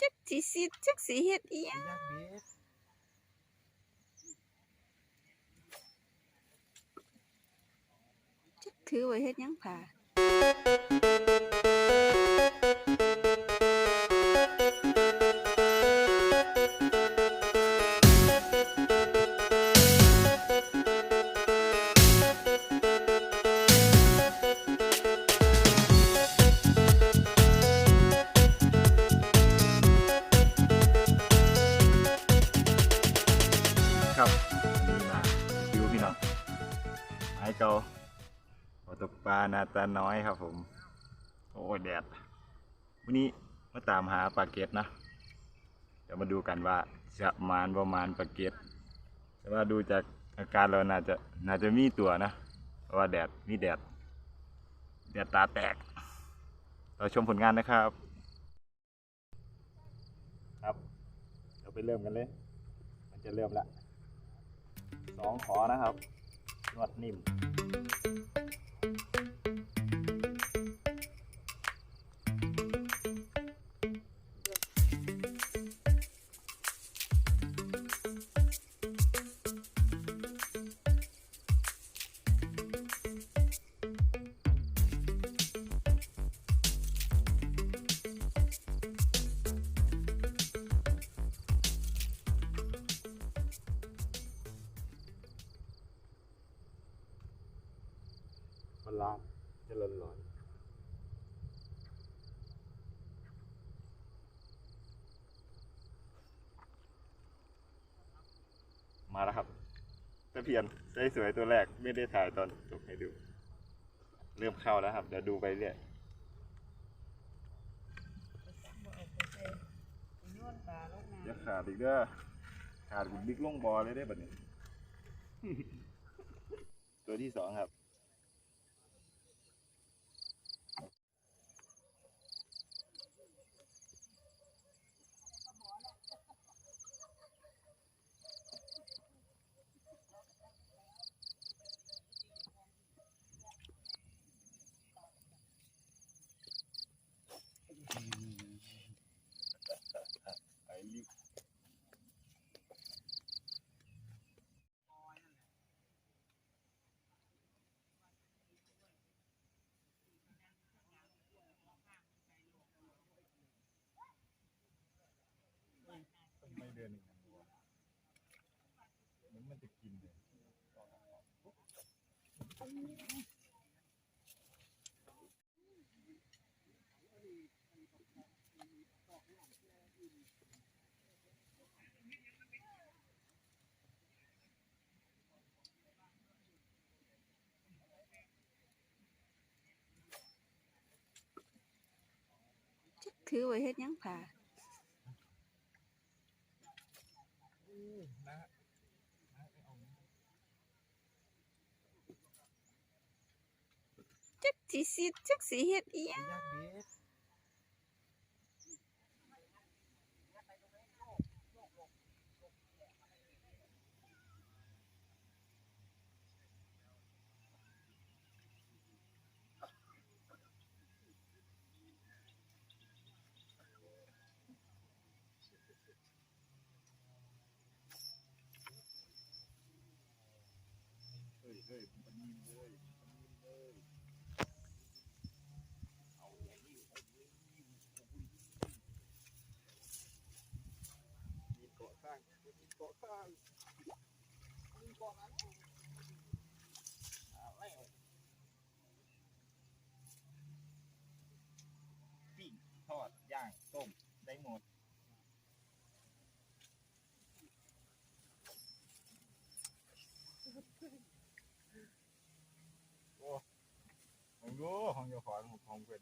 จักสิสิจักสิเฮ็ดอีหยังยากเบ็ดจักถือไว้เฮ็ดหยังผ่า ครับนี่มาคิวพี่น้องไม้เกาตกปลานาตาน้อยครับผม โอ้ยแดด วันนี้มาตามหาปลาเก็ตนะ เดี๋ยวมาดูกันว่าจะมานประมาณปลาเก็ตแต่ว่าดูจากอาการเราน่าจะน่าจะมีตัวนะ เพราะว่าแดดมีแดด แดดตาแตก เราชมผลงานนะครับ ครับ เราไปเริ่มกันเลย มันจะเริ่มละ สองขอนะครับนวดนิ่ม มันร้อนจะร้อนร้อนมาแล้วครับตะเพียนได้สวยตัวแรกไม่ได้ถ่ายตอนจบให้ดู เริ่มเข้าแล้วครับ เดี๋ยวดูไปเรื่อยอย่าขาดอีกเด้อขาดกูบิ๊กลงบอเลยได้แบบนี้ ตัวที่สองครับ ไม่เดินอีกนะวัวมันมันจะกินเลยถือไว้เฮ็ดยังผ่า จักสีสิจักสีเฮ็ดอีหยัง เฮ้ยมันนิ่มเลยมันนิ่มเลยเอาอย่างนี้เอาอย่างนี้มีเกาะข้างมีเกาะข้างมีเกาะนั้นเอาแล้วปิ้งทอดย่างต้ม 我旁边。